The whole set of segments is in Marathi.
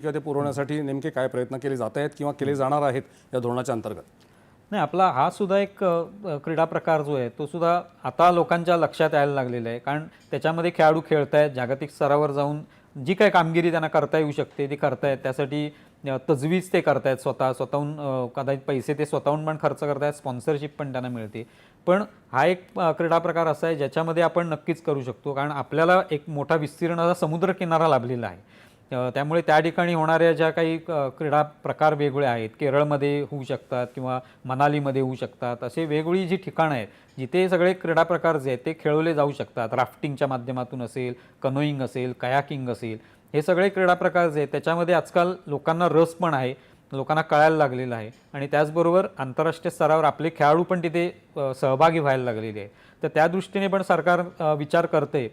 किंवा ते पुरवण्यासाठी नेमके काय प्रयत्न केले जात आहेत किंवा केले जाणार आहेत या धोरणाच्या अंतर्गत? नाही आपला हा सुद्धा एक क्रीडा प्रकार जो आहे तो सुद्धा आता लोकांच्या लक्षात यायला लागलेला आहे. कारण त्याच्यामध्ये खेळाडू खेळत आहेत जागतिक स्तरावर जाऊन जी काही कामगिरी त्यांना करता येऊ शकते ती करतायत. त्यासाठी तजवीज ते करतायत स्वतः स्वतःहून कदाचित पैसे ते स्वतःहून पण खर्च करतायत स्पॉन्सरशिप पण त्यांना मिळते. पण हा एक क्रीडा प्रकार असा आहे ज्याच्यामध्ये आपण नक्कीच करू शकतो. कारण आपल्याला एक मोठा विस्तीर्ण असा समुद्र किनारा लाभलेला आहे. त्यामुळे त्या ठिकाणी होणाऱ्या ज्या काही क्रीडा प्रकार वेगळे आहेत केरळमध्ये होऊ शकतात किंवा मनालीमध्ये होऊ शकतात असे वेगवेगळी जी ठिकाणं आहेत जिथे सगळे क्रीडा प्रकार जे आहेत ते खेळवले जाऊ शकतात. राफ्टिंगच्या माध्यमातून असेल कनोईंग असेल कयाकिंग असेल हे सगळे क्रीडा प्रकार जे आहेत त्याच्यामध्ये आजकाल लोकांना रस पण आहे लोकांना कळायला लागलेलं आहे आणि त्याचबरोबर आंतरराष्ट्रीय स्तरावर आपले खेळाडू पण तिथे सहभागी व्हायला लागलेले आहेत. तर त्या दृष्टीने पण सरकार विचार करते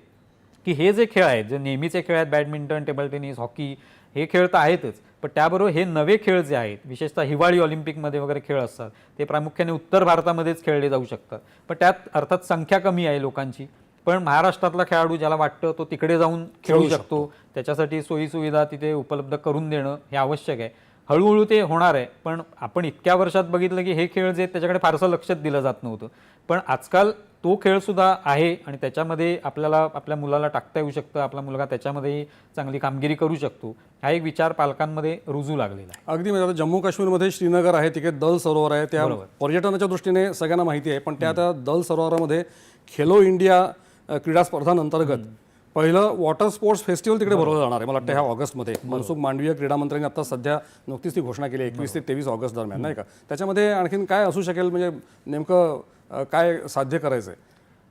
की हे जे खेळ आहेत जे नेहमीचे खेळ आहेत बॅडमिंटन टेबल टेनिस हॉकी हे खेळ तर आहेतच. पण त्याबरोबर हे नवे खेळ जे आहेत विशेषतः हिवाळी ऑलिम्पिकमध्ये वगैरे खेळ असतात ते प्रामुख्याने उत्तर भारतामध्येच खेळले जाऊ शकतात. पण त्यात अर्थात संख्या कमी आहे लोकांची. पण महाराष्ट्रातला खेळाडू ज्याला वाटतं तो तिकडे जाऊन खेळू शकतो त्याच्यासाठी सोयीसुविधा तिथे उपलब्ध करून देणं हे आवश्यक आहे. हळूहळू ते होणार आहे पण आपण इतक्या वर्षात बघितलं की हे खेळ जे त्याच्याकडे फारसं लक्षच दिलं जात नव्हतं. पण आजकाल तो खेळ सुद्धा आहे आणि त्याच्यामध्ये आपल्याला आपल्या मुलाला टाकता येऊ शकतं. आपला मुलगा त्याच्यामध्येही चांगली कामगिरी करू शकतो. हा एक विचार पालकांमध्ये रुजू लागलेला आहे. अगदी म्हणजे आता जम्मू काश्मीरमध्ये श्रीनगर आहे तिथे दल सरोवर आहे. त्या पर्यटनाच्या दृष्टीने सगळ्यांना माहिती आहे पण त्या त्या दल सरोवरामध्ये खेलो इंडिया क्रीडा स्पर्धांअंतर्गत पहिलं वॉटर स्पोर्ट्स फेस्टिवल तिकडे भरवलं जाणार आहे. मला वाटतं ह्या ऑगस्टमध्ये. मनसुख मांडवीय क्रीडा मंत्र्यांनी आता सध्या नुकतीच ती घोषणा केली एकवीस ते तेवीस ऑगस्ट दरम्यान नाही का? त्याच्यामध्ये आणखीन काय असू शकेल? म्हणजे नेमकं काय साध्य करायचं आहे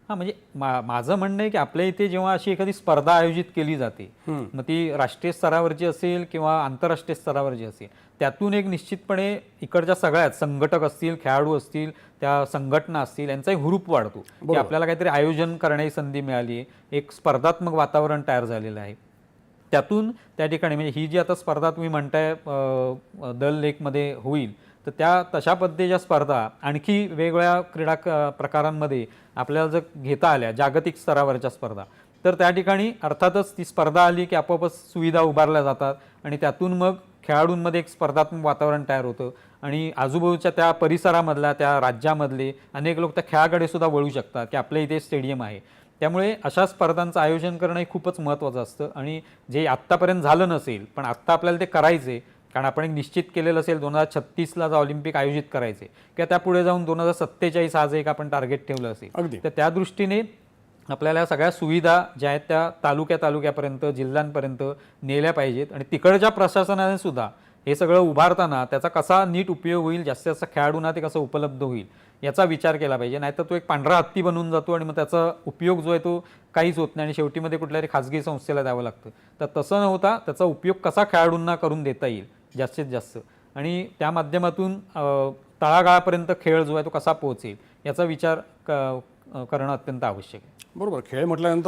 हां म्हणजे मा माझं म्हणणं आहे की आपल्या इथे जेव्हा अशी एखादी स्पर्धा आयोजित केली जाते मग ती राष्ट्रीय स्तरावरची असेल किंवा आंतरराष्ट्रीय स्तरावरची असेल त्यातून एक निश्चितपणे इकडच्या सगळ्यात संघटक असतील खेळाडू असतील त्या संघटना असतील यांचा एक हुरूप वाढतो. की आपल्याला काहीतरी आयोजन करण्याची संधी मिळाली आहे एक स्पर्धात्मक वातावरण तयार झालेलं आहे. त्यातून त्या ठिकाणी म्हणजे ही जी आता स्पर्धा तुम्ही म्हणताय दल लेकमध्ये होईल तर त्या तशा पद्धतीच्या स्पर्धा आणखी वेगवेगळ्या क्रीडा क- प्रकारांमध्ये आपल्याला जर घेता आल्या जागतिक स्तरावरच्या स्पर्धा तर त्या ठिकाणी अर्थातच ती स्पर्धा आली की आपोआपच सुविधा उभारल्या जातात आणि त्यातून मग खेळाडूंमध्ये एक स्पर्धात्मक वातावरण तयार होतं आणि आजूबाजूच्या त्या परिसरामधल्या त्या राज्यामधले अनेक लोक त्या खेळाकडे सुद्धा वळू शकतात की आपल्या इथे स्टेडियम आहे. त्यामुळे अशा स्पर्धांचं आयोजन करणं हे खूपच महत्त्वाचं असतं आणि जे आत्तापर्यंत झालं नसेल पण आत्ता आपल्याला ते करायचे कारण आपण एक निश्चित केलेलं असेल दोन हजार छत्तीसला जा ऑलिम्पिक आयोजित करायचे किंवा त्या जाऊन दोन हजार सत्तेचाळीस आज एक आपण टार्गेट ठेवलं असेल अगदी. तर त्या दृष्टीने आपल्याला सगळ्या सुविधा ज्या आहेत त्या तालुक्या तालुक्यापर्यंत जिल्ह्यांपर्यंत नेल्या पाहिजेत. आणि तिकडच्या प्रशासनाने सुद्धा हे सगळं उभारताना त्याचा कसा नीट उपयोग होईल जास्तीत जास्त खेळाडूंना ते कसं उपलब्ध होईल याचा विचार केला पाहिजे. नाहीतर तो एक पांढरा हत्ती बनून जातो आणि मग त्याचा उपयोग जो आहे तो काहीच होत नाही आणि शेवटी मध्ये कुठल्या तरी खाजगी संस्थेला द्यावं लागतं. तर तसं न होता त्याचा उपयोग कसा खेळाडूंना करून देता येईल जास्तीत जास्त. आणि त्या माध्यमातून तळागाळापर्यंत खेळ जो आहे तो कसा पोहोचेल याचा विचार क- करणं अत्यंत आवश्यक आहे. बरोबर. खेळ म्हटल्यानंतर